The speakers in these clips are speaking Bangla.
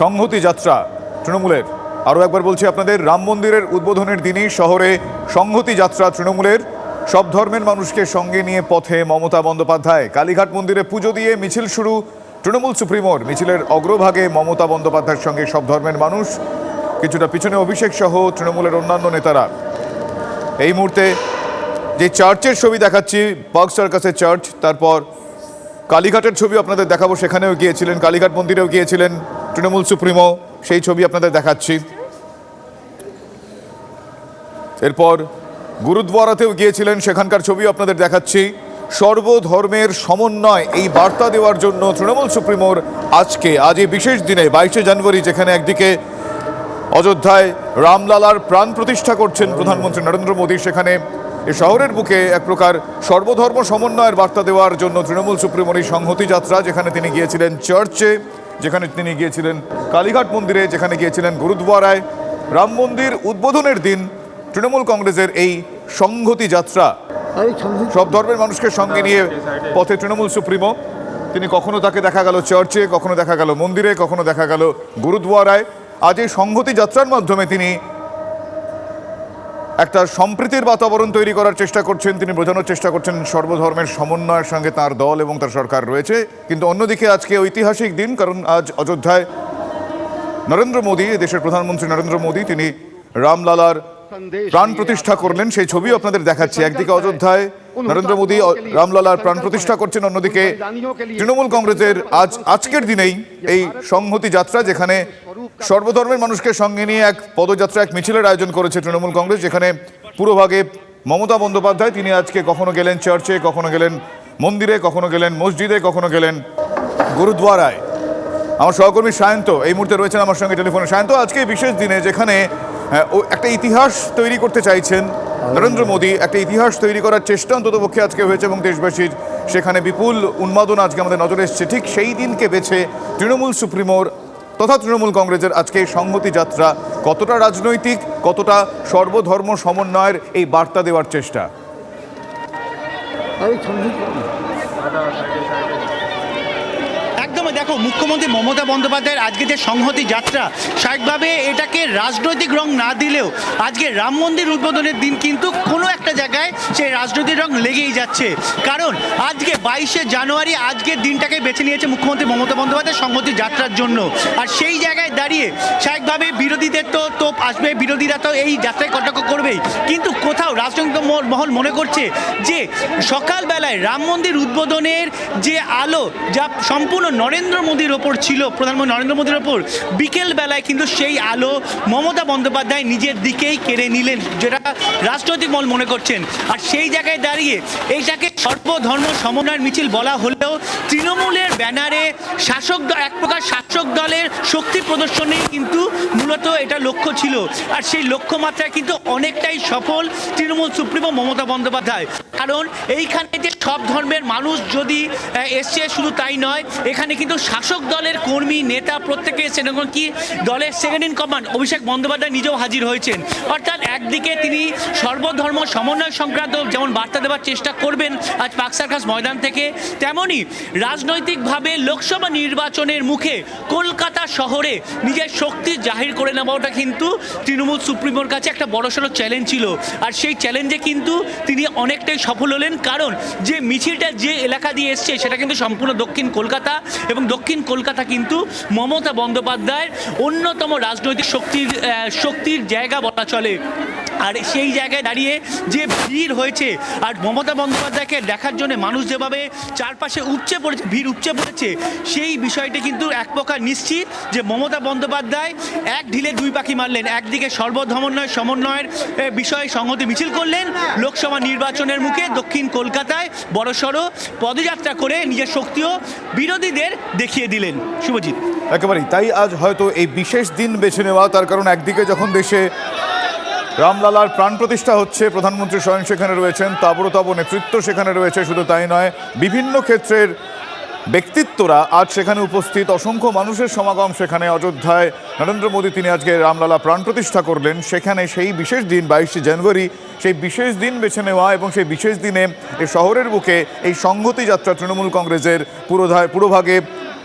সংহতি যাত্রা। তৃণমূলের। আরও একবার বলছি আপনাদের, রাম মন্দিরের উদ্বোধনের দিনই শহরে সংহতি যাত্রা তৃণমূলের। সব ধর্মের মানুষকে সঙ্গে নিয়ে পথে মমতা বন্দ্যোপাধ্যায়। কালীঘাট মন্দিরে পুজো দিয়ে মিছিল শুরু তৃণমূল সুপ্রিমোর মিছিলের অগ্রভাগে মমতা বন্দ্যোপাধ্যায়ের সঙ্গে সব ধর্মের মানুষ। কিছুটা পিছনে অভিষেক সহ তৃণমূলের অন্যান্য নেতারা। এই মুহূর্তে যে চার্চের ছবি দেখাচ্ছি, পার্ক সার্কাসের চার্চ, তারপর কালীঘাটের ছবি আপনাদের দেখাবো। সেখানেও গিয়েছিলেন, কালীঘাট মন্দিরেও গিয়েছিলেন। তৃণমূল সুপ্রিমো, সেই ছবি আপনাদের দেখাচ্ছি। এরপর গুরুদ্বারাতেও গিয়েছিলেন, সেখানকার ছবি আপনাদের দেখাচ্ছি। সর্বধর্মের সমন্বয়, এই বার্তা দেওয়ার জন্য তৃণমূল সুপ্রিমোর আজকে, আজ এই বিশেষ দিনে, বাইশে জানুয়ারি, যেখানে একদিকে অযোধ্যায় রামলালার প্রাণ প্রতিষ্ঠা করছেন প্রধানমন্ত্রী নরেন্দ্র মোদী, সেখানে এ শহরের বুকে এক প্রকার সর্বধর্ম সমন্বয়ের বার্তা দেওয়ার জন্য তৃণমূল সুপ্রিমোর এই সংহতি যাত্রা, যেখানে তিনি গিয়েছিলেন চার্চে। যেখানে তিনি গিয়েছিলেন কালীঘাট মন্দিরে যেখানে গিয়েছিলেন গুরুদ্বারায়। রাম মন্দির উদ্বোধনের দিন তৃণমূল কংগ্রেসের এই সংহতি যাত্রা। সব ধর্মের মানুষকে সঙ্গে নিয়ে পথে তৃণমূল সুপ্রিমো। তিনি কখনো তাকে দেখা গেল চার্চে কখনো দেখা গেল মন্দিরে কখনো দেখা গেল গুরুদ্বারায়। আজ এই সংহতি যাত্রার মাধ্যমে তিনি একটা সম্প্রীতির বাতাবরণ তৈরি করার চেষ্টা করছেন, তিনি বোঝানোর চেষ্টা করছেন সর্বধর্মের সমন্বয়ের সঙ্গে তার দল এবং তার সরকার রয়েছে। কিন্তু অন্যদিকে আজকে ঐতিহাসিক দিন, কারণ আজ অযোধ্যায় নরেন্দ্র মোদী, দেশের প্রধানমন্ত্রী নরেন্দ্র মোদী, তিনি রামলালার প্রাণ প্রতিষ্ঠা করলেন। সেই ছবিও আপনাদের দেখাচ্ছি। একদিকে অযোধ্যায় নরেন্দ্র মোদী রামলালার প্রাণ প্রতিষ্ঠা করছেন, অন্যদিকে তৃণমূল কংগ্রেসের আজ আজকের দিনেই এই সংহতি যাত্রা, যেখানে সর্বধর্মের মানুষকে সঙ্গে নিয়ে এক পদযাত্রা এক মিছিলের আয়োজন করেছে তৃণমূল কংগ্রেস, যেখানে পুরোভাগে মমতা বন্দ্যোপাধ্যায়, তিনি আজকে কখনো গেলেন চার্চে, কখনো গেলেন মন্দিরে, কখনো গেলেন মসজিদে, কখনো গেলেন গুরুদ্বারায় আমার সহকর্মী সায়ন্ত এই মুহূর্তে রয়েছেন আমার সঙ্গে টেলিফোনে। সায়ন্ত, আজকে বিশেষ দিনে যেখানে একটা ইতিহাস তৈরি করতে চাইছেন নরেন্দ্র মোদী, একটা ইতিহাস তৈরি করার চেষ্টা অন্তত পক্ষে আজকে হয়েছে এবং দেশবাসীর সেখানে বিপুল উন্মাদনা আজকে আমাদের নজরে এসছে। ঠিক সেই দিনকে বেছে তৃণমূল সুপ্রিমোর তথা তৃণমূল কংগ্রেসের আজকে এই সংহতি যাত্রা কতটা রাজনৈতিক, কতটা সর্বধর্ম সমন্বয়ের এই বার্তা দেওয়ার চেষ্টা? দেখো, মুখ্যমন্ত্রী মমতা বন্দ্যোপাধ্যায়ের আজকে যে সংহতি যাত্রা, স্বাভাবিকভাবে এটাকে রাজনৈতিক রং না দিলেও আজকে রাম মন্দির উদ্বোধনের দিন কিন্তু কোনো একটা জায়গায় সেই রাজনৈতিক রং লেগেই যাচ্ছে। কারণ আজকে বাইশে জানুয়ারি, আজকের দিনটাকে বেছে নিয়েছে মুখ্যমন্ত্রী মমতা বন্দ্যোপাধ্যায় সংহতি যাত্রার জন্য। আর সেই জায়গায় দাঁড়িয়ে স্বাভাবিকভাবে বিরোধীদের তো তোপ আসবে, বিরোধীরা তো এই যাত্রায় কটাক্ষ করবেই। কিন্তু কোথাও রাজনৈতিক মহল- মহল মনে করছে যে সকালবেলায় রাম মন্দির উদ্বোধনের যে আলো, যা সম্পূর্ণ নরেন্দ্র মোদীর ওপর ছিল, প্রধানমন্ত্রী নরেন্দ্র মোদীর ওপর বিকেল বেলায় কিন্তু সেই আলো মমতা বন্দ্যোপাধ্যায় নিজের দিকেই কেড়ে নিলেন, যেটা রাজনৈতিক মহল মনে করছেন। আর সেই জায়গায় দাঁড়িয়ে এইটাকে সর্বধর্ম সমন্বয়ের মিছিল বলা হলেও তৃণমূলের ব্যানারে শাসক এক প্রকার শাসক দলের শক্তি প্রদর্শনে কিন্তু মূলত এটা লক্ষ্য ছিল। আর সেই লক্ষ্যমাত্রায় কিন্তু অনেকটাই সফল তৃণমূল সুপ্রিমো মমতা বন্দ্যোপাধ্যায়। কারণ এইখানে যে সব ধর্মের মানুষ যদি এসছে শুধু তাই নয়, এখানে কিন্তু শাসক দলের কর্মী, নেতা প্রত্যেকে এবং কি দলের second in command Abhishek Bandyopadhyay নিজেও হাজির হয়েছেন। অর্থাৎ একদিকে তিনি সর্বধর্ম সমন্বয় সংক্রান্ত যেমন বার্তা দেওয়ার চেষ্টা করবেন আজ পাক সার্কাস ময়দান থেকে তেমনই রাজনৈতিকভাবে লোকসভা নির্বাচনের মুখে কলকাতা শহরে নিজের শক্তি জাহির করে নেওয়াটা কিন্তু তৃণমূল সুপ্রিমোর কাছে একটা বড়সড় চ্যালেঞ্জ ছিল। আর সেই চ্যালেঞ্জে কিন্তু তিনি অনেকটাই সফল হলেন। কারণ যে মিছিলটা যে এলাকা দিয়ে এসছে, সেটা কিন্তু সম্পূর্ণ দক্ষিণ কলকাতা এবং দক্ষিণ কলকাতা কিন্তু মমতা বন্দ্যোপাধ্যায়ের অন্যতম রাজনৈতিক শক্তির শক্তির জায়গা বলা চলে। আর সেই জায়গায় দাঁড়িয়ে যে ভিড় হয়েছে, আর মমতা বন্দ্যোপাধ্যায়কে দেখার জন্য মানুষ যেভাবে চারপাশে উপচে পড়েছে, ভিড় উপচে পড়েছে, সেই বিষয়টি কিন্তু এক প্রকার নিশ্চিত যে মমতা বন্দ্যোপাধ্যায় এক ঢিলে দুই পাখি মারলেন। একদিকে সর্বধমন্বয়, সমন্বয়ের বিষয়ে সংহতি মিছিল করলেন লোকসভা নির্বাচনের মুখে দক্ষিণ কলকাতায় বড়সড় পদযাত্রা করে নিজের শক্তিও বিরোধীদের দেখিয়ে দিলেন। শুভজিৎ। একেবারেই, তাই আজ হয়তো এই বিশেষ দিন বেছে নেওয়া, তার কারণ একদিকে যখন দেশে রামলালার প্রাণ প্রতিষ্ঠা হচ্ছে। প্রধানমন্ত্রী স্বয়ং সেখানে রয়েছেন তাবড়তাব নেতৃত্ব সেখানে রয়েছে, শুধু তাই নয়, বিভিন্ন ক্ষেত্রের ব্যক্তিত্বরা আজ সেখানে উপস্থিত। অসংখ্য মানুষের সমাগম সেখানে। অযোধ্যায় নরেন্দ্র মোদী তিনি আজকে রামলালা প্রাণ প্রতিষ্ঠা করলেন। সেখানে সেই বিশেষ দিন, বাইশে জানুয়ারি, সেই বিশেষ দিন বেছে নেওয়া এবং সেই বিশেষ দিনে এই শহরের বুকে এই সংহতি যাত্রা তৃণমূল কংগ্রেসের পুরোধায় পুরোভাগে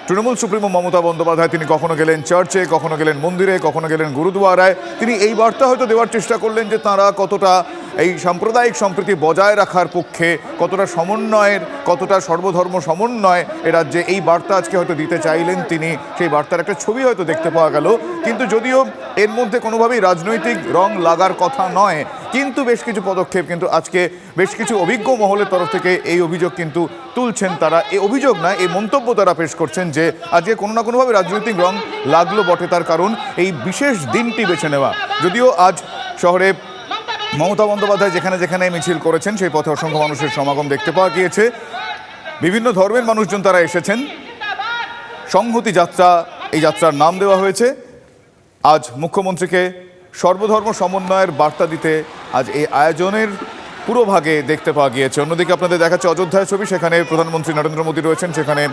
তৃণমূল সুপ্রিমো মমতা বন্দ্যোপাধ্যায়, তিনি কখনো গেলেন চার্চে, কখনো গেলেন মন্দিরে, কখনো গেলেন গুরুদুয়ারায়। তিনি এই বার্তা হয়তো দেওয়ার চেষ্টা করলেন যে তারা কতটা এই সাম্প্রদায়িক সম্প্রীতি বজায় রাখার পক্ষে কতটা সমন্বয়ের, কতটা সর্বধর্ম সমন্বয় এ রাজ্যে, এই বার্তা আজকে হয়তো দিতে চাইলেন তিনি, সেই বার্তার একটা ছবি হয়তো দেখতে পাওয়া গেল। কিন্তু যদিও এর মধ্যে কোনোভাবেই রাজনৈতিক রং লাগার কথা নয়, কিন্তু বেশ কিছু পদক্ষেপ কিন্তু আজকে বেশ কিছু অভিজ্ঞ মহলের তরফ থেকে এই অভিযোগ কিন্তু তুলছেন তারা। এই অভিযোগ নয় এই মন্তব্য তারা পেশ করছেন যে আজকে কোনো না কোনোভাবে রাজনৈতিক রং লাগল বটে তার কারণ, এই বিশেষ দিনটি বেছে নেওয়া। যদিও আজ শহরে মমতা বন্দ্যোপাধ্যায় যেখানে যেখানে মিছিল করেছেন, সেই পথে অসংখ্য মানুষের সমাগম দেখতে পাওয়া গিয়েছে। বিভিন্ন ধর্মের মানুষজন তারা এসেছেন। সংহতি যাত্রা, এই যাত্রার নাম দেওয়া হয়েছে। আজ মুখ্যমন্ত্রীকে সর্বধর্ম সমন্বয়ের বার্তা দিতে আজ এই আয়োজনের পুরো ভাগে দেখতে পাওয়া গিয়েছে। অন্যদিকে আপনাদের দেখাচ্ছে অযোধ্যায় ছবি, সেখানে প্রধানমন্ত্রী নরেন্দ্র মোদী রয়েছেন, সেখানে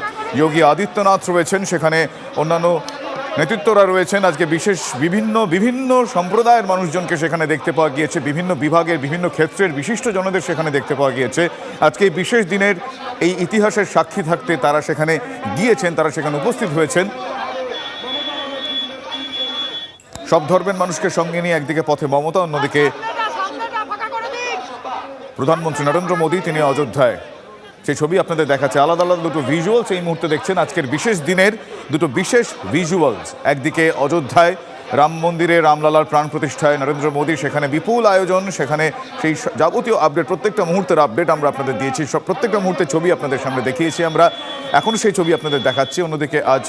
যোগী আদিত্যনাথ রয়েছেন, সেখানে অন্যান্য নেতৃত্বরা রয়েছেন। আজকে বিশেষ বিভিন্ন বিভিন্ন সম্প্রদায়ের মানুষজনকে সেখানে দেখতে পাওয়া গিয়েছে। বিভিন্ন বিভাগের, বিভিন্ন ক্ষেত্রের বিশিষ্ট জনদের সেখানে দেখতে পাওয়া গিয়েছে। আজকে এই বিশেষ দিনের এই ইতিহাসের সাক্ষী থাকতে তারা সেখানে গিয়েছেন, তারা সেখানে উপস্থিত হয়েছেন। সব ধর্মের মানুষকে সঙ্গে নিয়ে একদিকে পথে মমতা, অন্যদিকে প্রধানমন্ত্রী নরেন্দ্র মোদী, তিনি অযোধ্যায়। সেই ছবি আপনাদের দেখাচ্ছে। আলাদা আলাদা দুটো ভিজুয়ালস এই মুহূর্তে দেখছেন। আজকের বিশেষ দিনের দুটো বিশেষ ভিজুয়ালস একদিকে অযোধ্যায়, রাম মন্দিরে রামলালার প্রাণ প্রতিষ্ঠায় নরেন্দ্র মোদী, সেখানে বিপুল আয়োজন, সেখানে সেই যাবতীয় আপডেট প্রত্যেকটা মুহূর্তের আপডেট আমরা আপনাদের দিয়েছি। সব প্রত্যেকটা মুহূর্তে ছবি আপনাদের সামনে দেখিয়েছি আমরা। এখন সেই ছবি আপনাদের দেখাচ্ছি। অন্যদিকে আজ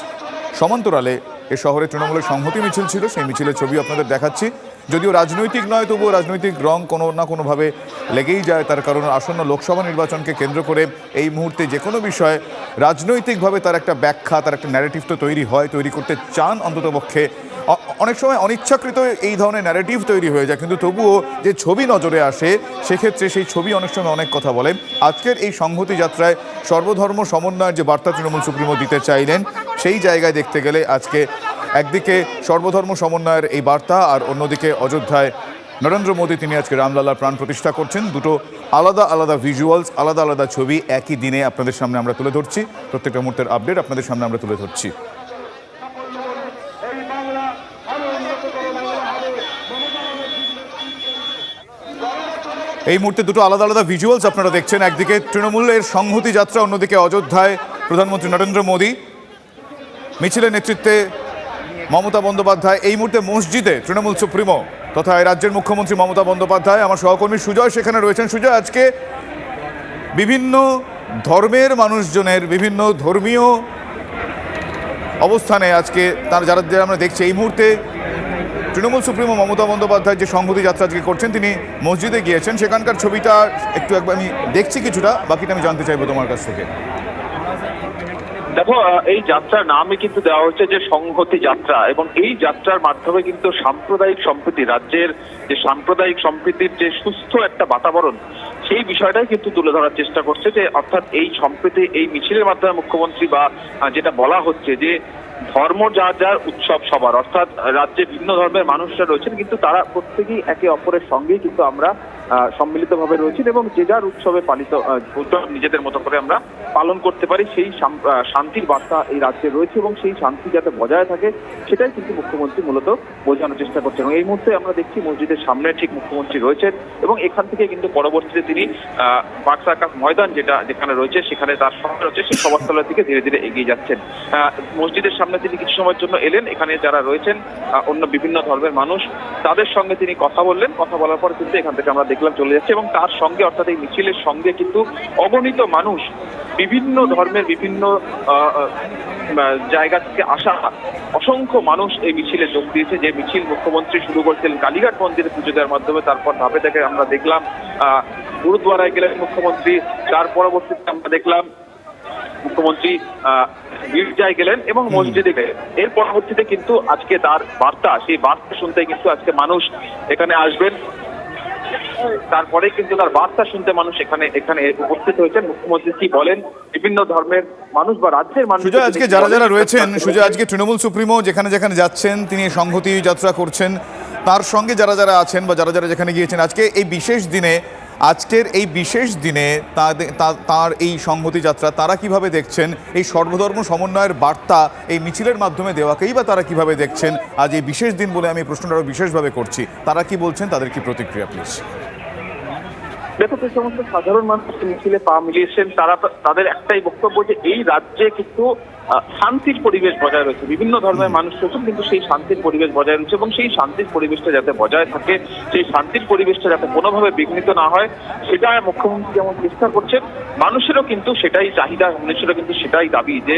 সমান্তরালে এ শহরে তৃণমূলের সংহতি মিছিল ছিল, সেই মিছিলের ছবি আপনাদের দেখাচ্ছি। যদিও রাজনৈতিক নয়, তবুও রাজনৈতিক রং কোনো না কোনোভাবে লেগেই যায়। তার কারণ আসন্ন লোকসভা নির্বাচনকে কেন্দ্র করে এই মুহূর্তে যে কোনো বিষয়ে রাজনৈতিকভাবে তার একটা ব্যাখ্যা, তার একটা ন্যারেটিভ তো তৈরি হয়, তৈরি করতে চান অন্ততপক্ষে অনেক সময় অনিচ্ছাকৃত এই ধরনের ন্যারেটিভ তৈরি হয়ে যায়, কিন্তু তবুও যে ছবি নজরে আসে, সেক্ষেত্রে সেই ছবি অনেক সময় অনেক কথা বলে। আজকের এই সংহতি যাত্রায় সর্বধর্ম সমন্বয়ের যে বার্তা তৃণমূল সুপ্রিমো দিতে চাইলেন, সেই জায়গায় দেখতে গেলে আজকে একদিকে সর্বধর্ম সমন্বয়ের এই বার্তা আর অন্যদিকে অযোধ্যায় নরেন্দ্র মোদী, তিনি আজকে রামলালার প্রাণ প্রতিষ্ঠা করছেন। দুটো আলাদা আলাদা ভিজুয়ালস আলাদা আলাদা ছবি একই দিনে আপনাদের সামনে আমরা তুলে ধরছি। প্রত্যেকটা মুহূর্তের আপডেট আপনাদের সামনে আমরা তুলে ধরছি। এই মুহূর্তে দুটো আলাদা আলাদা ভিজুয়ালস আপনারা দেখছেন। একদিকে তৃণমূলের সংহতি যাত্রা, অন্যদিকে অযোধ্যায় প্রধানমন্ত্রী নরেন্দ্র মোদী। মিছিলের নেতৃত্বে মমতা বন্দ্যোপাধ্যায় এই মুহূর্তে মসজিদে, তৃণমূল সুপ্রিমো, তথা এই রাজ্যের মুখ্যমন্ত্রী মমতা বন্দ্যোপাধ্যায়, আমার সহকর্মী সুজয় সেখানে রয়েছেন। সুজয়, আজকে বিভিন্ন ধর্মের মানুষজনের, বিভিন্ন ধর্মীয় অবস্থানে আজকে তার যারা আমরা দেখছি, এই মুহূর্তে তৃণমূল সুপ্রিমো মমতা বন্দ্যোপাধ্যায় যে সংহতি যাত্রা আজকে করছেন, তিনি মসজিদে গিয়েছেন। সেখানকার ছবিটা একটু একবার আমি দেখছি কিছুটা, বাকিটা আমি জানতে চাইব তোমার কাছ থেকে। দেখো এই যাত্রার নামে কিন্তু দেওয়া হচ্ছে যে সংহতি যাত্রা এবং এই যাত্রার মাধ্যমে কিন্তু সাম্প্রদায়িক সম্প্রীতি, রাজ্যের যে সাম্প্রদায়িক সম্প্রীতির যে সুস্থ একটা বাতাবরণ, সেই বিষয়টাই কিন্তু তুলে ধরার চেষ্টা করছে যে অর্থাৎ এই সম্প্রীতি এই মিছিলের মাধ্যমে মুখ্যমন্ত্রী বা যেটা বলা হচ্ছে যে ধর্ম যার যার উৎসব সবার। অর্থাৎ রাজ্যে ভিন্ন ধর্মের মানুষরা রয়েছেন, কিন্তু তারা প্রত্যেকেই একে অপরের সঙ্গেই কিন্তু আমরা সম্মিলিতভাবে রয়েছেন এবং যে যার উৎসবে পালিত উৎসব নিজেদের মতো করে আমরা পালন করতে পারি, সেই শান্তির বার্তা এই রাজ্যে রয়েছে এবং সেই শান্তি যাতে বজায় থাকে, সেটাই কিন্তু মুখ্যমন্ত্রী মূলত বোঝানোর চেষ্টা করছেন। এবং এই মুহূর্তে আমরা দেখছি মসজিদের সামনে ঠিক মুখ্যমন্ত্রী রয়েছেন এবং এখান থেকে কিন্তু পরবর্তীতে তিনি পার্ক সার্কাস ময়দান যেটা যেখানে রয়েছে, সেখানে তার সভা রয়েছে, সেই সভাস্থলের দিকে ধীরে ধীরে এগিয়ে যাচ্ছেন। মসজিদের সামনে তিনি কিছু সময়ের জন্য এলেন। এখানে যারা রয়েছেন অন্য বিভিন্ন ধর্মের মানুষ, তাদের সঙ্গে তিনি কথা বললেন। কথা বলার পর কিন্তু এখান থেকে আমরা দেখলাম চলে যাচ্ছে এবং তার সঙ্গে, অর্থাৎ এই মিছিলের সঙ্গে কিন্তু অগণিত মানুষ বিভিন্ন ধর্মের বিভিন্ন জায়গা থেকে আসা অসংখ্য মানুষ এই মিছিলে যোগ দিয়েছে। যে মিছিল মুখ্যমন্ত্রী শুরু করছিলেন কালীঘাট মন্দিরে পুজো দেওয়ার মাধ্যমে, তারপর ধাপে থেকে আমরা দেখলাম গুরুদ্বারায় গেলেন মুখ্যমন্ত্রী, তার পরবর্তীতে আমরা দেখলাম মুখ্যমন্ত্রী গির্জায় গেলেন এবং মসজিদে গেলেন। এর পরবর্তীতে কিন্তু আজকে তার বার্তা সেই বার্তা শুনতে কিন্তু আজকে মানুষ এখানে আসবেন। তারপরে কিন্তু তার বার্তা শুনতে মানুষ এখানে এখানে উপস্থিত হয়েছেন। মুখ্যমন্ত্রী কি বলেন? বিভিন্ন ধর্মের মানুষ বা রাজ্যের মানুষ সুজয় আজকে যারা যারা রয়েছেন সুজয় আজকে তৃণমূল সুপ্রিমো যেখানে যেখানে যাচ্ছেন তিনি সংহতি যাত্রা করছেন। তার সঙ্গে যারা যারা আছেন বা যারা যারা যেখানে গিয়েছেন আজকে এই বিশেষ দিনে আজকের এই বিশেষ দিনে তার এই সংহতি যাত্রা তারা কীভাবে দেখছেন? এই সর্বধর্ম সমন্বয়ের বার্তা এই মিছিলের মাধ্যমে দেওয়াকেই বা তারা কীভাবে দেখছেন? আজ এই বিশেষ দিন বলে আমি প্রশ্নটা আরও বিশেষভাবে করছি। তারা কি বলছেন? তাদের কি প্রতিক্রিয়া প্লিজ দেখো, যে সমস্ত সাধারণ মানুষ মিছিলে পা মিলিয়েছেন, তারা তাদের একটাই বক্তব্য যে এই রাজ্যে কিন্তু শান্তির পরিবেশ বজায় রয়েছে। বিভিন্ন ধর্মের মানুষ রয়েছেন কিন্তু সেই শান্তির পরিবেশ বজায় রয়েছে এবং সেই শান্তির পরিবেশটা যাতে বজায় থাকে সেই শান্তির পরিবেশটা যাতে কোনোভাবে বিঘ্নিত না হয় সেটা মুখ্যমন্ত্রী যেমন চেষ্টা করছেন মানুষেরও কিন্তু সেটাই চাহিদা মানুষেরও কিন্তু সেটাই দাবি যে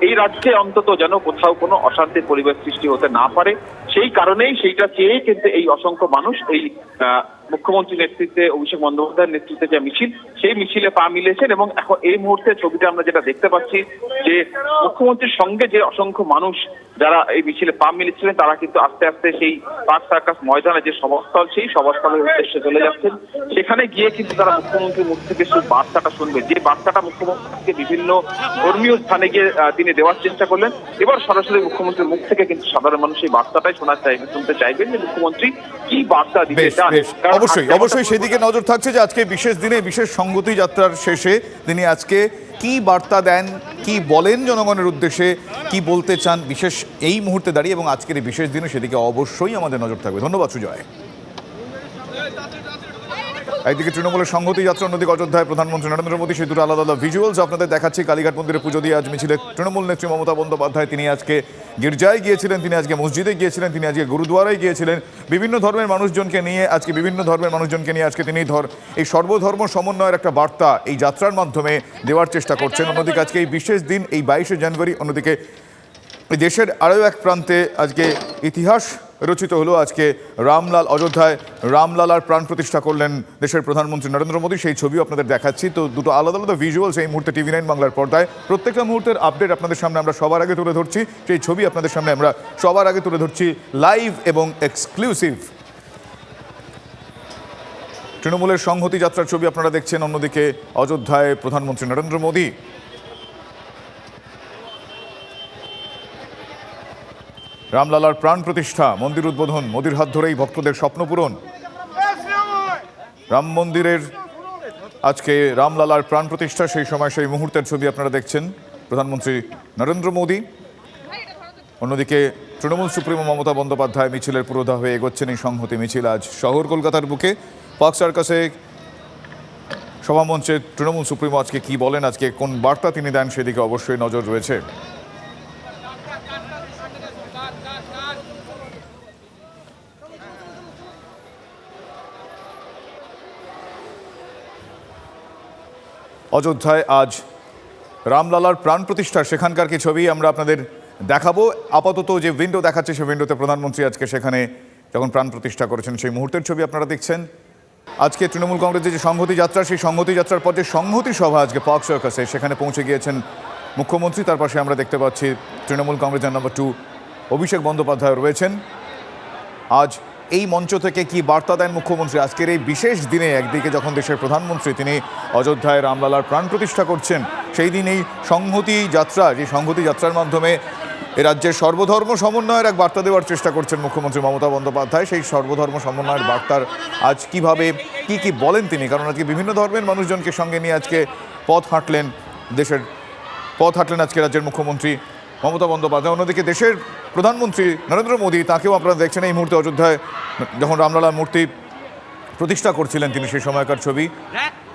এই রাজ্যে অন্তত যেন কোথাও কোনো অশান্তির পরিবেশ সৃষ্টি হতে না পারে। সেই কারণেই সেইটা চেয়েই কিন্তু এই অসংখ্য মানুষ এই আহ, মুখ্যমন্ত্রীর নেতৃত্বে অভিষেক বন্দ্যোপাধ্যায়ের নেতৃত্বে যে মিছিল সেই মিছিলে পা মিলেছেন এবং এখন এই মুহূর্তে ছবিতে আমরা যেটা দেখতে পাচ্ছি যে মুখ্যমন্ত্রীর সঙ্গে যে অসংখ্য মানুষ যারা এই মিছিলে পা মিলেছিলেন তারা কিন্তু আস্তে আস্তে সেই পার্ক সার্কাস ময়দানে যে সভাস্থল সেই সভাস্থলের উদ্দেশ্যে চলে যাচ্ছেন। সেখানে গিয়ে কিন্তু তারা মুখ্যমন্ত্রীর মুখ থেকে সেই বার্তাটা শুনবে। যে বার্তাটা মুখ্যমন্ত্রীকে বিভিন্ন ধর্মীয় স্থানে গিয়ে তিনি দেওয়ার চেষ্টা করলেন এবার সরাসরি মুখ্যমন্ত্রীর মুখ থেকে কিন্তু সাধারণ মানুষ এই বার্তাটাই শোনা চাইবে শুনতে চাইবেন যে মুখ্যমন্ত্রী কি বার্তা দিতে চান। অবশ্যই অবশ্যই সেদিকে নজর থাকছে যে আজকে বিশেষ দিনে বিশেষ সংগতি যাত্রার শেষে তিনি আজকে কি বার্তা দেন, কি বলেন জনগণের উদ্দেশ্যে, কি বলতে চান, বিশেষ এই মুহূর্তে দাঁড়িয়ে এবং আজকের এই বিশেষ দিনে সেদিকে অবশ্যই আমাদের নজর থাকবে। ধন্যবাদ, সুজয়। একদিকে তৃণমূলের সংহতি যাত্রা, অন্যদিকে অযোধ্যায় প্রধানমন্ত্রী নরেন্দ্র মোদী, সেই দুটো আলাদা আলাদা ভিজুয়ালস আপনাদের দেখাচ্ছি। কালীঘাট মন্দিরে পুজো দিয়ে আজ মিছিলে তৃণমূল নেত্রী মমতা বন্দ্যোপাধ্যায়, তিনি আজকে গির্জায় গিয়েছিলেন, তিনি আজকে মসজিদে গিয়েছিলেন, তিনি আজকে গুরুদুয়ারায় গিয়েছিলেন। বিভিন্ন ধর্মের মানুষজনকে নিয়ে আজকে বিভিন্ন ধর্মের মানুষজনকে নিয়ে আজকে তিনি ধর এই সর্বধর্ম সমন্বয়ের একটা বার্তা এই যাত্রার মাধ্যমে দেওয়ার চেষ্টা করছেন। অন্যদিকে আজকে এই বিশেষ দিন, এই বাইশে জানুয়ারি, অন্যদিকে দেশের আরও এক প্রান্তে আজকে ইতিহাস রচিত হলো আজকে রামলাল অযোধ্যায়। রামলালার প্রাণ প্রতিষ্ঠা করলেন দেশের প্রধানমন্ত্রী নরেন্দ্র মোদী। সেই ছবিও আপনাদের দেখাচ্ছি। তো দুটো আলাদা আলাদা ভিজুয়ালস এই মুহূর্তে টিভি নাইন বাংলার পর্দায়। প্রত্যেকটা মুহূর্তের আপডেট আপনাদের সামনে আমরা সবার আগে তুলে ধরছি। সেই ছবি আপনাদের সামনে আমরা সবার আগে তুলে ধরছি লাইভ এবং এক্সক্লুসিভ তৃণমূলের সংহতি যাত্রার ছবি আপনারা দেখছেন। অন্যদিকে অযোধ্যায় প্রধানমন্ত্রী নরেন্দ্র মোদী। রামলালার প্রাণ প্রতিষ্ঠা, মন্দির উদ্বোধন, মোদির হাত ধরেই ভক্তদের স্বপ্ন পূরণ। রাম মন্দিরের আজকে রামলালার প্রাণ প্রতিষ্ঠা, সেই সময় সেই মুহূর্তের ছবি আপনারা দেখছেন। প্রধানমন্ত্রী নরেন্দ্র মোদী, অন্যদিকে তৃণমূল সুপ্রিমো মমতা বন্দ্যোপাধ্যায় মিছিলের পুরোধা হয়ে এগোচ্ছেন এই সংহতি মিছিল আজ শহর কলকাতার বুকে। পার্ক সার্কাসে সভামঞ্চে তৃণমূল সুপ্রিমো আজকে কি বলেন, আজকে কোন বার্তা তিনি দেন, সেদিকে অবশ্যই নজর রয়েছে। অযোধ্যায় আজ রামলালার প্রাণ প্রতিষ্ঠা সেখানকার কি ছবি আমরা আপনাদের দেখাবো। আপাতত যে উইন্ডো দেখাচ্ছে সেই উইন্ডোতে প্রধানমন্ত্রী আজকে সেখানে যখন প্রাণ প্রতিষ্ঠা করেছেন সেই মুহূর্তের ছবি আপনারা দেখছেন। আজকে তৃণমূল কংগ্রেসের যে সংহতি যাত্রা, সেই সংহতি যাত্রার পর যে সংহতি সভা আজকে পার্ক সার্কাসে, সেখানে পৌঁছে গিয়েছেন মুখ্যমন্ত্রী। তার পাশে আমরা দেখতে পাচ্ছি তৃণমূল কংগ্রেসের নাম্বার টু অভিষেক বন্দ্যোপাধ্যায় রয়েছেন। আজ এই মঞ্চ থেকে কি বার্তা দেন মুখ্যমন্ত্রী? আজকের এই বিশেষ দিনে একদিকে যখন দেশের প্রধানমন্ত্রী তিনি অযোধ্যায় রামলালার প্রাণ প্রতিষ্ঠা করছেন, সেই দিন এই সংহতি যাত্রা, যে সংহতি যাত্রার মাধ্যমে এ রাজ্যের সর্বধর্ম সমন্বয়ের এক বার্তা দেওয়ার চেষ্টা করছেন মুখ্যমন্ত্রী মমতা বন্দ্যোপাধ্যায়। সেই সর্বধর্ম সমন্বয়ের বার্তার আজ কীভাবে, কি কি বলেন তিনি? কারণ আজকে বিভিন্ন ধর্মের মানুষজনকে সঙ্গে নিয়ে আজকে পথ হাঁটলেন দেশের, পথ হাঁটলেন আজকে রাজ্যের মুখ্যমন্ত্রী মমতা বন্দ্যোপাধ্যায়। অন্যদিকে দেশের প্রধানমন্ত্রী নরেন্দ্র মোদী, তাকেও আপনারা দেখছেন এই মুহূর্তে অযোধ্যায়, যখন রামলালার মূর্তি প্রতিষ্ঠা করছিলেন তিনি সেই সময়কার ছবি।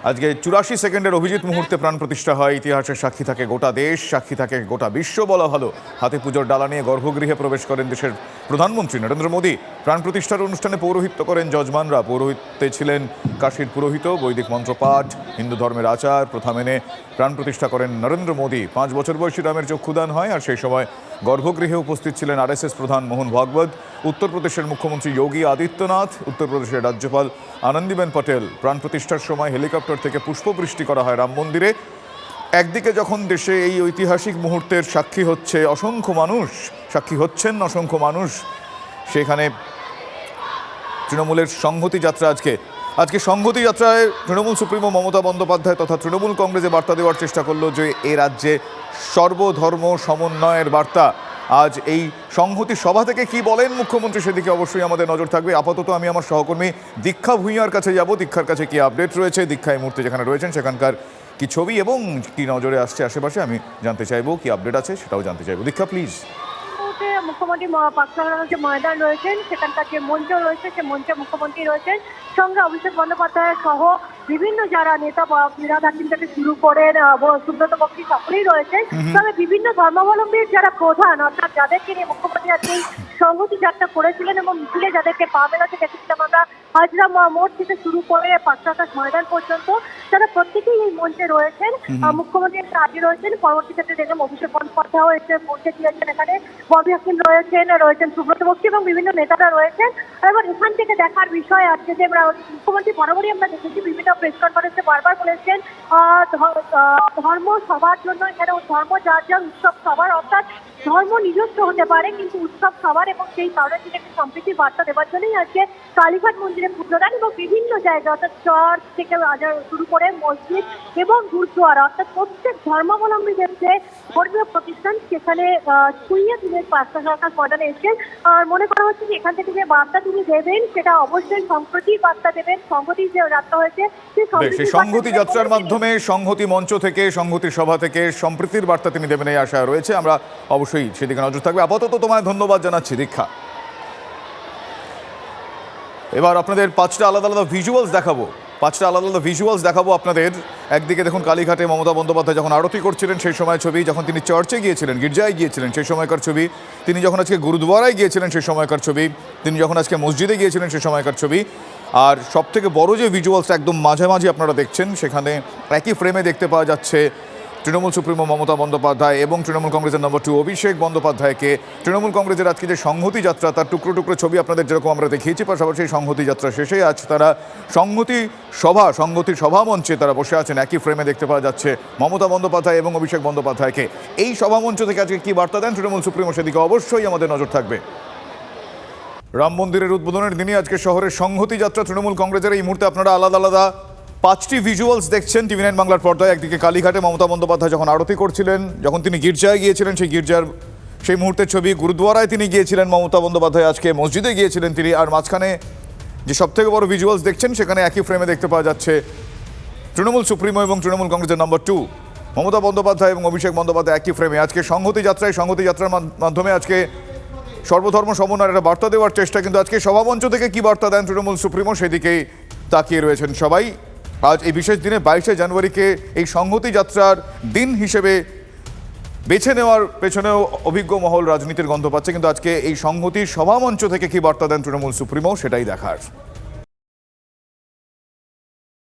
আজকে চুরাশি সেকেন্ডের অভিজিৎ মুহূর্তে প্রাণ প্রতিষ্ঠা হয়। ইতিহাসের সাক্ষী থাকে গোটা দেশ, সাক্ষী থাকে গোটা বিশ্ব, বলা ভালো হাতে পুজোর ডালা নিয়ে গর্ভগৃহে প্রবেশ করেন দেশের প্রধানমন্ত্রী নরেন্দ্র মোদী। প্রাণ প্রতিষ্ঠার অনুষ্ঠানে পৌরোহিত্য করেন যজমানরা। পৌরোহিত্যে ছিলেন কাশীর পুরোহিত, বৈদিক মন্ত্রপাঠ, হিন্দু ধর্মের আচার, প্রথা মেনে প্রাণ প্রতিষ্ঠা করেন নরেন্দ্র মোদী। পাঁচ বছর বয়সী রামের চক্ষুদান হয় আর সেই সময় গর্ভগৃহে উপস্থিত ছিলেন আরএসএস প্রধান মোহন ভাগবত, উত্তরপ্রদেশের মুখ্যমন্ত্রী যোগী আদিত্যনাথ, উত্তরপ্রদেশের রাজ্যপাল আনন্দীবেন পটেল। প্রাণ প্রতিষ্ঠার সময় হেলিকপ্টার থেকে পুষ্পবৃষ্টি করা হয় রাম মন্দিরে। একদিকে যখন দেশে এই ঐতিহাসিক মুহূর্তের সাক্ষী হচ্ছে অসংখ্য মানুষ, সাক্ষী হচ্ছেন অসংখ্য মানুষ, সেখানে তৃণমূলের সংহতি যাত্রা আজকে আজকে সংহতি যাত্রায় তৃণমূল সুপ্রিমো মমতা বন্দ্যোপাধ্যায় তথা তৃণমূল কংগ্রেসে বার্তা দেওয়ার চেষ্টা করল যে এ রাজ্যে সর্বধর্ম সমন্বয়ের বার্তা। আজ এই সংহতি সভা থেকে কি বলেন মুখ্যমন্ত্রী সেদিকে অবশ্যই আমাদের নজর থাকবে। আপাতত আমি আমার সহকর্মী দীক্ষা ভূঁইয়ার কাছে যাব। দীক্ষার কাছে কি আপডেট রয়েছে? দীক্ষা এই মুহূর্তে যেখানে রয়েছেন সেখানকার কি ছবি এবং কি নজরে আসছে আশেপাশে আমি জানতে চাইব, কি আপডেট আছে সেটাও জানতে চাইব। দীক্ষা, প্লিজ। মুহূর্তে মুখ্যমন্ত্রী পাকশালার যে ময়দান রয়েছেন, সেখানকার যে মঞ্চ রয়েছে, সে মঞ্চে মুখ্যমন্ত্রী রয়েছেন। সঙ্গে অভিষেক বন্দ্যোপাধ্যায় সহ বিভিন্ন যারা নেতা ফিরাদ থেকে শুরু করে সুব্রত বক্সি সকলেই রয়েছেন। তবে বিভিন্ন ধর্মাবলম্বীর যারা প্রধান অর্থাৎ যাদেরকে নিয়ে মুখ্যমন্ত্রী আজকে সংহতি যাত্রা করেছিলেন এবং মিছিলে যাদেরকে পা মেলাতে দেখেছিলাম আমরা হাজরা মোড় থেকে শুরু করে পাকসাকাশ ময়দান পর্যন্ত তারা প্রত্যেকেই এই মঞ্চে রয়েছেন। মুখ্যমন্ত্রী একটা আগে রয়েছেন পরবর্তী ক্ষেত্রে দেখলাম অভিষেক বন্দ্যোপাধ্যায়ও এসে পৌঁছে দিয়েছেন এখানে। ববি হাকিম রয়েছেন রয়েছেন সুব্রত বক্সি এবং বিভিন্ন নেতারা রয়েছেন। এবার এখান থেকে দেখার বিষয় আজকে যে আমরা মুখ্যমন্ত্রী বরাবরই আমরা দেখেছি বিভিন্ন প্রেস কনফারেন্সে বারবার বলেছেন ধর্ম সবার জন্য এখানে ধর্ম যার যার উৎসব সবার অর্থাৎ ধর্ম নিজস্ব হতে পারে কিন্তু উৎসব সবার এবং সেই কারণে তিনি একটি সম্প্রীতির বার্তা দেওয়ার জন্যই আজকে কালীঘাট মন্দিরে পুজো দেন এবং বিভিন্ন জায়গায় অর্থাৎ চার্চ থেকে শুরু করে মসজিদ এবং গুরুদ্বারা অর্থাৎ প্রত্যেক ধর্মাবলম্বীদের যে ধর্মীয় প্রতিষ্ঠান সেখানে ছুঁয়ে তিনি পাঁচটা সরকার ময়দানে এসেছেন আর মনে করা হচ্ছে যে এখান থেকে যে বার্তা তিনি দেবেন সেটা অবশ্যই সম্প্রতির বার্তা দেবেন সংহতির যে যাত্রা হয়েছে সেই সংহতি যাত্রার মাধ্যমে সংহতি মঞ্চ থেকে সংহতি সভা থেকে সম্প্রীতির বার্তা তিনি দেবেন এই আশা রয়েছে। আমরা অবশ্যই সেদিকে নজর থাকবে। আপাতত তোমায় ধন্যবাদ জানাচ্ছি, দীক্ষা। এবার আপনাদের পাঁচটা আলাদা আলাদা ভিজুয়ালস দেখাবো। পাঁচটা আলাদা আলাদা ভিজুয়ালস দেখাবো আপনাদের। একদিকে দেখুন, কালীঘাটে মমতা বন্দ্যোপাধ্যায় যখন আরতি করছিলেন, সেই সময় ছবি যখন তিনি চার্চে গিয়েছিলেন, গির্জায় গিয়েছিলেন, সেই সময়কার ছবি। তিনি যখন আজকে গুরুদুয়ারায় গিয়েছিলেন, সেই সময়কার ছবি। তিনি যখন আজকে মসজিদে গিয়েছিলেন, সেই সময়কার ছবি। আর সব থেকে বড় যে ভিজুয়ালস একদম মাঝামাঝি আপনারা দেখছেন, সেখানে একই ফ্রেমে দেখতে পাওয়া যাচ্ছে তৃণমূল সুপ্রিমো মমতা বন্দ্যোপাধ্যায় এবং তৃণমূল কংগ্রেসের নম্বর টু অভিষেক বন্দ্যোপাধ্যায়কে তৃণমূল কংগ্রেসের আজকে যে সংহতি যাত্রা, তার টুকরো টুকরো ছবি আপনাদের যেরকম আমরা দেখিয়েছি, পাশাপাশি সংহতি যাত্রা শেষে আজ তারা সংহতি সভা সংহতি সভা মঞ্চে তারা বসে আছেন। একই ফ্রেমে দেখতে পাওয়া যাচ্ছে মমতা বন্দ্যোপাধ্যায় এবং অভিষেক বন্দ্যোপাধ্যায়কে। এই সভা মঞ্চ থেকে আজকে কী বার্তা দেন তৃণমূল সুপ্রিমো? সেদিকে অবশ্যই আমাদের নজর থাকবে। রাম মন্দিরের উদ্বোধনের দিনই আজকে শহরের সংহতি যাত্রা তৃণমূল কংগ্রেসের। এই মুহূর্তে আপনারা আলাদা আলাদা পাঁচটি ভিজুয়ালস দেখছেন টিভি নাইন বাংলার পর্দায়। একদিকে কালীঘাটে মমতা বন্দ্যোপাধ্যায় যখন আরতি করছিলেন, যখন তিনি গির্জায় গিয়েছিলেন, সেই গির্জার সেই মুহূর্তের ছবি গুরুদ্বারায় তিনি গিয়েছিলেন, মমতা বন্দ্যোপাধ্যায় আজকে মসজিদে গিয়েছিলেন তিনি। আর মাঝখানে যে সবথেকে বড় ভিজুয়ালস দেখছেন, সেখানে একই ফ্রেমে দেখতে পাওয়া যাচ্ছে তৃণমূল সুপ্রিমো এবং তৃণমূল কংগ্রেসের নম্বর টু মমতা বন্দ্যোপাধ্যায় এবং অভিষেক বন্দ্যোপাধ্যায় একই ফ্রেমে আজকে সংহতি যাত্রায়, সংহতি যাত্রার মাধ্যমে আজকে সর্বধর্ম সমন্বয়ের একটা বার্তা দেওয়ার চেষ্টা, কিন্তু আজকে সভামঞ্চ থেকে কি বার্তা দেন তৃণমূল সুপ্রিমো, সেদিকেই তাকিয়ে রয়েছেন সবাই। আজ এই বিশেষ দিনে বাইশে জানুয়ারিকে এই সংহতি যাত্রার দিন হিসেবে বেছে নেওয়ার পেছনেও অভিজ্ঞ মহল রাজনীতির গন্ধ পাচ্ছে, কিন্তু আজকে এই সংহতি সভামঞ্চ থেকে কি বার্তা দেন তৃণমূল সুপ্রিমো, সেটাই দেখার।